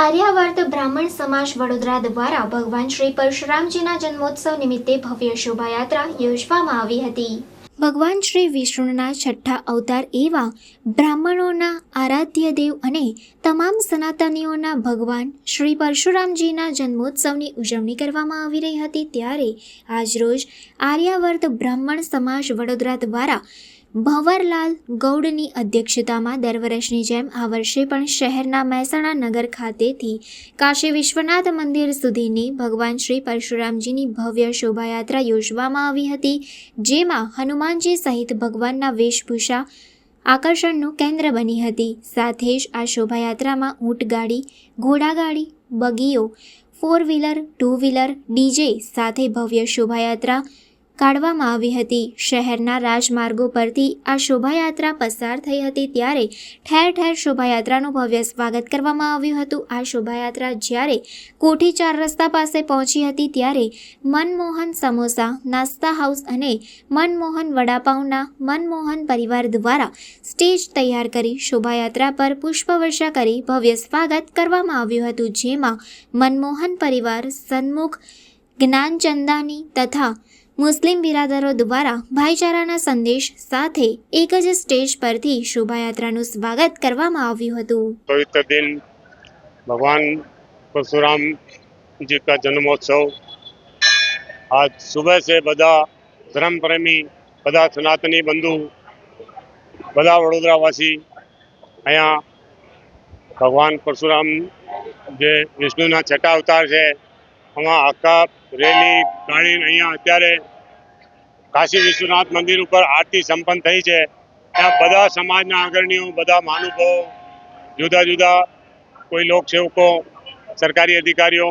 આર્યાવર્ત બ્રાહ્મણ સમાજ વડોદરા દ્વારા ભગવાન શ્રી પરશુરામજીના જન્મોત્સવ નિમિત્તે ભવ્ય શોભાયાત્રા યોજવામાં આવી હતી. ભગવાન શ્રી વિષ્ણુના છઠ્ઠા અવતાર એવા બ્રાહ્મણોના આરાધ્ય દેવ અને તમામ સનાતનીઓના ભગવાન શ્રી પરશુરામજીના જન્મોત્સવની ઉજવણી કરવામાં આવી રહી હતી. ત્યારે આજરોજ આર્યાવર્ત બ્રાહ્મણ સમાજ વડોદરા દ્વારા ભંવરલાલ ગૌડની અધ્યક્ષતામાં દર વર્ષની જેમ આ વર્ષે પણ શહેરના મહેસાણા નગર ખાતેથી કાશી વિશ્વનાથ મંદિર સુધીની ભગવાન શ્રી પરશુરામજીની ભવ્ય શોભાયાત્રા યોજવામાં આવી હતી, જેમાં હનુમાનજી સહિત ભગવાનના વેશભૂષા આકર્ષણનું કેન્દ્ર બની હતી. સાથે જ આ શોભાયાત્રામાં ઊંટગાડી ઘોડાગાડી બગીઓ four wheeler two wheeler DJ સાથે ભવ્ય શોભાયાત્રા કાઢવામાં આવી હતી. શહેરના રાજમાર્ગો પરથી આ શોભાયાત્રા પસાર થઈ હતી ત્યારે ઠેર ઠેર શોભાયાત્રાનું ભવ્ય સ્વાગત કરવામાં આવ્યું હતું. આ શોભાયાત્રા જ્યારે કોઠી ચાર રસ્તા પાસે પહોંચી હતી ત્યારે મનમોહન સમોસા, નાસ્તા હાઉસ અને મનમોહન વડાપાઉંના મનમોહન પરિવાર દ્વારા સ્ટેજ તૈયાર કરી શોભાયાત્રા પર પુષ્પવર્ષા કરી ભવ્ય સ્વાગત કરવામાં આવ્યું હતું. જેમાં મનમોહન પરિવાર, સન્મુખ, જ્ઞાનચંદાની તથા મુસ્લિમ બિરાદરો દ્વારા ભાઈચારાના સંદેશ સાથે એક જ સ્ટેજ પરથી શોભાયાત્રાનું સ્વાગત કરવામાં આવ્યું હતું. પવિત્ર દિન ભગવાન પરશુરામ જી કા જન્મોત્સવ. આજ સુબહ સે બધા ધર્મ પ્રેમી બધા સનાતની બંધુ, બધા વડોદરાવાસી અહીંયા ભગવાન પરશુરામ જે વિષ્ણુના છઠ્ઠા અવતાર છે આમાં આખા રેલી ગાડી અહીંયા અત્યારે કાશી વિશ્વનાથ મંદિર ઉપર આરતી સંપન્ન થઈ છે. ત્યાં બધા સમાજના અગ્રણીઓ બધા મહાનુભાવો, જુદા જુદા કોઈ લોકસેવકો સરકારી અધિકારીઓ,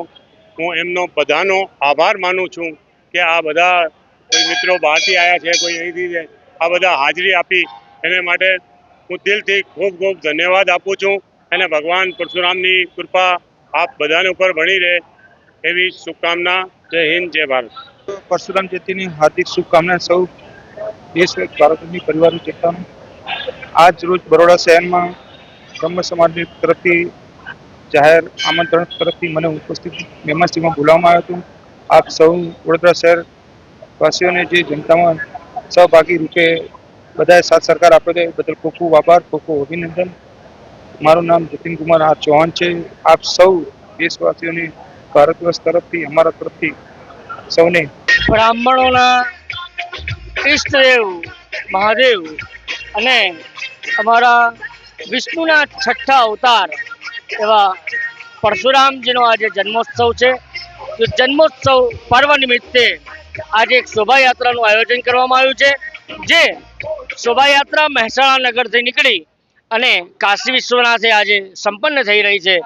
હું એમનો બધાનો આભાર માનું છું કે આ બધા કોઈ મિત્રો બહારથી આવ્યા છે, કોઈ અહીંથી છે, આ બધા હાજરી આપી એને માટે હું દિલથી ખૂબ ખૂબ ધન્યવાદ આપું છું. અને ભગવાન પરશુરામની કૃપા આપ બધાને ઉપર ભણી રહે. એવી શુભકામના જય હિન્દ, જય ભારત. પરશુરામ જયંતિની હાર્દિક શુભકામના સૌ દેશ ભારતની પરિવારની જનતાનું આજ રોજ બરોડા શહેરમાં બ્રહ્મ સમાજની તરફથી જાહેર આમંત્રણ તરફથી મને ઉપસ્થિત મહેમાનશ્રીમાં બોલાવવામાં આવ્યું હતું. આપ સૌ વડોદરા શહેર વાસીઓને જે જનતામાં સહભાગી રૂપે બધાએ સાથ સરકાર આપ્યો છે બદલ ખૂબ ખૂબ આભાર, ખૂબ ખૂબ અભિનંદન. મારું નામ જતીન કુમાર આર ચૌહાણ છે. આપ સૌ દેશવાસીઓને ભારત તરફથી, અમારા તરફથી સૌને બ્રાહ્મણોના ઈષ્ટદેવ મહાદેવ અને અમારા વિષ્ણુના છઠ્ઠા અવતાર એવા પરશુરામજીનો આજે જન્મોત્સવ છે. તો જન્મોત્સવ પર્વ નિમિત્તે આજે એક શોભાયાત્રાનું આયોજન કરવામાં આવ્યું છે, જે શોભાયાત્રા મહેસાણા નગરથી નીકળી અને કાશી વિશ્વનાથે આજે સંપન્ન થઈ રહી છે,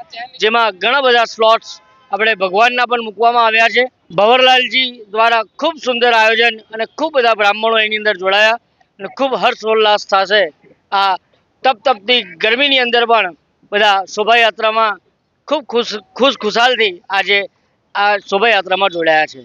જેમાં ઘણા બધા સ્લોટ્સ આપણે ભગવાનના પણ મૂકવામાં આવ્યા છે. ભવરલાલજી દ્વારા ખૂબ સુંદર આયોજન અને ખૂબ બધા બ્રાહ્મણો એની અંદર જોડાયા અને ખૂબ હર્ષોલ્લાસ થશે. આ તપ તપતી ગરમીની અંદર પણ બધા શોભાયાત્રામાં ખૂબ ખુશ ખુશ ખુશાલથી આજે આ શોભાયાત્રામાં જોડાયા છે.